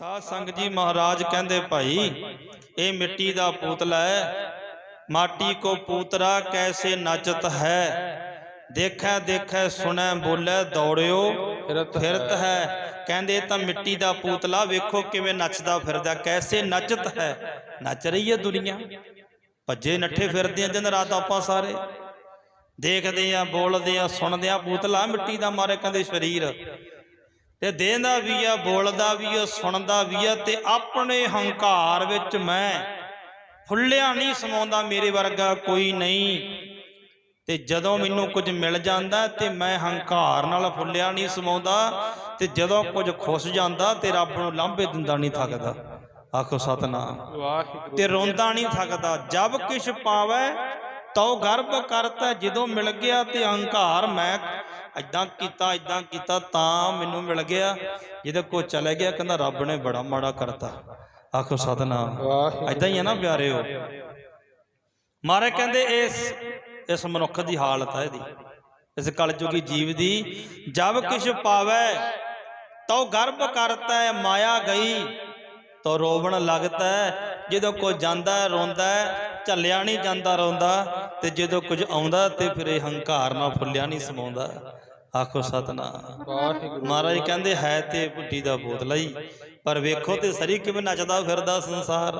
ਸਾਧ ਸੰਗਤ ਜੀ ਮਹਾਰਾਜ ਕਹਿੰਦੇ ਭਾਈ ਇਹ ਮਿੱਟੀ ਦਾ ਪੂਤਲਾ ਹੈ ਮਾਟੀ ਕੋ ਪੂਤਰਾ ਕੈਸੇ ਨਚਤ ਹੈ? ਦੇਖੈ ਦੇਖੈ ਸੁਣੈ ਬੋਲੇ ਦੌੜਿਓ ਫਿਰਤ ਹੈ। ਕਹਿੰਦੇ ਤਾਂ ਮਿੱਟੀ ਦਾ ਪੂਤਲਾ ਵੇਖੋ ਕਿਵੇਂ ਨੱਚਦਾ ਫਿਰਦਾ ਕੈਸੇ ਨੱਚਤ ਹੈ? ਨੱਚ ਰਹੀ ਹੈ ਦੁਨੀਆ। ਭੱਜੇ ਨੱਠੇ ਫਿਰਦੇ ਆ ਦਿਨ ਰਾਤ ਆਪਾਂ ਸਾਰੇ। ਦੇਖਦੇ ਆ ਬੋਲਦੇ ਆ ਸੁਣਦੇ ਆ ਪੂਤਲਾ ਮਿੱਟੀ ਦਾ ਮਾਰੇ ਕਹਿੰਦੇ ਸਰੀਰ। ਤੇ ਦੇਂਦਾ ਵੀ ਆ ਬੋਲਦਾ ਵੀ ਆ ਸੁਣਦਾ ਵੀ ਆ ਤੇ ਆਪਣੇ ਹੰਕਾਰ ਵਿੱਚ ਮੈਂ ਫੁੱਲਿਆ ਨਹੀਂ ਸਮਾਉਂਦਾ ਮੇਰੇ ਵਰਗਾ ਕੋਈ ਨਹੀਂ। ਤੇ ਜਦੋਂ ਮੈਨੂੰ ਕੁਝ ਮਿਲ ਜਾਂਦਾ ਤੇ ਮੈਂ ਹੰਕਾਰ ਨਾਲ ਫੁੱਲਿਆ ਨਹੀਂ ਸਮਾਉਂਦਾ ਤੇ ਜਦੋਂ ਕੁਝ ਖੁੱਸ ਜਾਂਦਾ ਤੇ ਰੱਬ ਨੂੰ ਲਾਂਭੇ ਦਿੰਦਾ ਨਹੀਂ ਥੱਕਦਾ। ਆਖੋ ਸਤਨਾਮ। ਵਾਹਿਗੁਰੂ ਤੇ ਰੋਂਦਾ ਨਹੀਂ ਥੱਕਦਾ। ਜਬ ਕਿਛ ਪਾਵੈ ਤਉ ਗਰਭ ਕਰਤਾ ਜਦੋਂ ਮਿਲ ਗਿਆ ਤੇ ਅਹੰਕਾਰ ਮੈਂ ਐਦਾਂ ਕੀਤਾ ਐਦਾਂ ਕੀਤਾ ਤਾਂ ਮੈਨੂੰ ਮਿਲ ਗਿਆ। ਜਦੋਂ ਕੋ ਚਲੇ ਗਿਆ, ਕਹਿੰਦਾ ਰੱਬ ਨੇ ਬੜਾ ਮਾੜਾ ਕਰਤਾ। ਆਖੋ ਸਤਨਾਮ। ਵਾਹਿਗੁਰੂ ਹੀ ਹੈ ਨਾ ਪਿਆਰਿਓ। ਮਾਰੇ ਕਹਿੰਦੇ, ਇਸ ਇਸ ਮਨੁੱਖ ਦੀ ਹਾਲਤ ਹੈ ਇਹਦੀ। ਇਸ ਕਲਯੁਗੀ ਜੀਵ ਦੀ, ਜਬ ਕਿਛ ਪਾਵੈ, ਤਉ ਗਰਭ ਕਰਤਾ, ਮਾਇਆ ਗਈ ਤੋ ਰੋਵਣ ਲੱਗਦਾ ਹੈ। ਜਦੋਂ ਕੋਈ ਜਾਂਦਾ, ਰੋਂਦਾ, ਝੱਲਿਆ ਨਹੀਂ ਜਾਂਦਾ, ਰੋਂਦਾ, ਤੇ ਜਦੋਂ ਕੁਝ ਆਉਂਦਾ, ਤੇ ਫਿਰ ਇਹ ਹੰਕਾਰ ਨਾਲ ਫੁੱਲਿਆ ਨਹੀਂ, ਸਮਾਉਂਦਾ। ਆਖੋ ਸਤਨਾਮ। ਵਾਹਿਗੁਰੂ ਮਹਾਰਾਜ ਕਹਿੰਦੇ ਹੈ ਤੇ ਬੁੱਢੀ ਦਾ ਬੋਤਲਾ ਹੀ। ਪਰ ਵੇਖੋ ਤੇ ਸਰੀ ਕਿਵੇਂ ਨੱਚਦਾ ਫਿਰਦਾ ਸੰਸਾਰ।